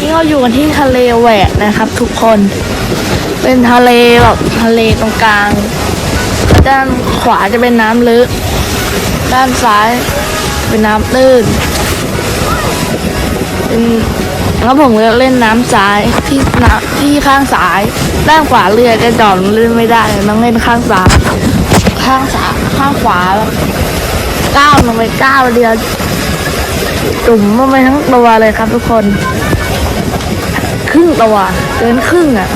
นี่เราอยู่กันที่ทะเลแหวกนะครับ ทุกคน เป็นทะเลแบบทะเลตรงกลาง ด้านขวาจะเป็นน้ำลึก ด้านซ้ายเป็นน้ำตื้นเป็นแล้วผมก็เล่นน้ำซ้ายที่น้ำที่ข้างซ้าย ด้านขวาเรือจะจอดเล่นไม่ได้ต้องเล่นข้างซ้ายข้างซ้ายข้างขวาแบบก้าวลงไปก้าวเดียว จุ่มลงไปทั้งตัวเลยครับทุกคน ครึ่งตัวเกินครึ่งอะ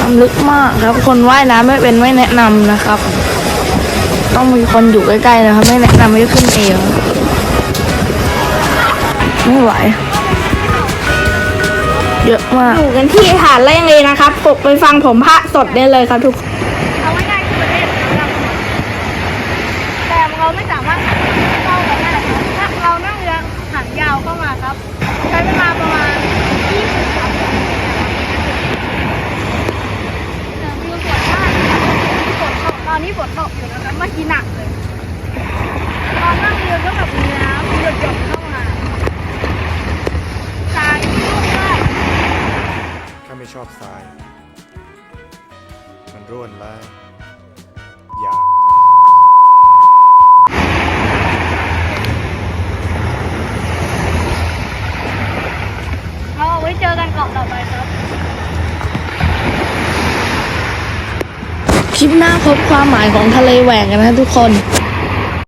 น้ำลึกมากครับ คนว่ายน้ำไม่เป็นไม่แนะนำนะครับ ต้องมีคนอยู่ใกล้ๆนะครับ ไม่แนะนำให้ขึ้นเองไม่ไหวเยอะมากอยู่กันที่หาดแรงเลยนะครับกดไปฟังผมพระสดได้เลยครับทุกคนเอาง่ายๆคือประเทศแต่เราไม่สามารถเข้าไปได้ถ้าเรานั่งเรือหาง ยาวเข้ามาครับ ใช้เวลาประมาณ20ครับแต่วิวสวยมากฝนตกตอนนี้ฝนตกอยู่นะครับเมื่อกี้หนักเลย ตอนนั่งเรือก็แบบมีน้ำหยดๆเข้ามาทรายนุ่มมากข้าไม่ชอบทราย มันร่วนและ เจอกันเกาะต่อไปครับ คลิปหน้าพบความหมายของทะเลแหวกกันนะทุกคน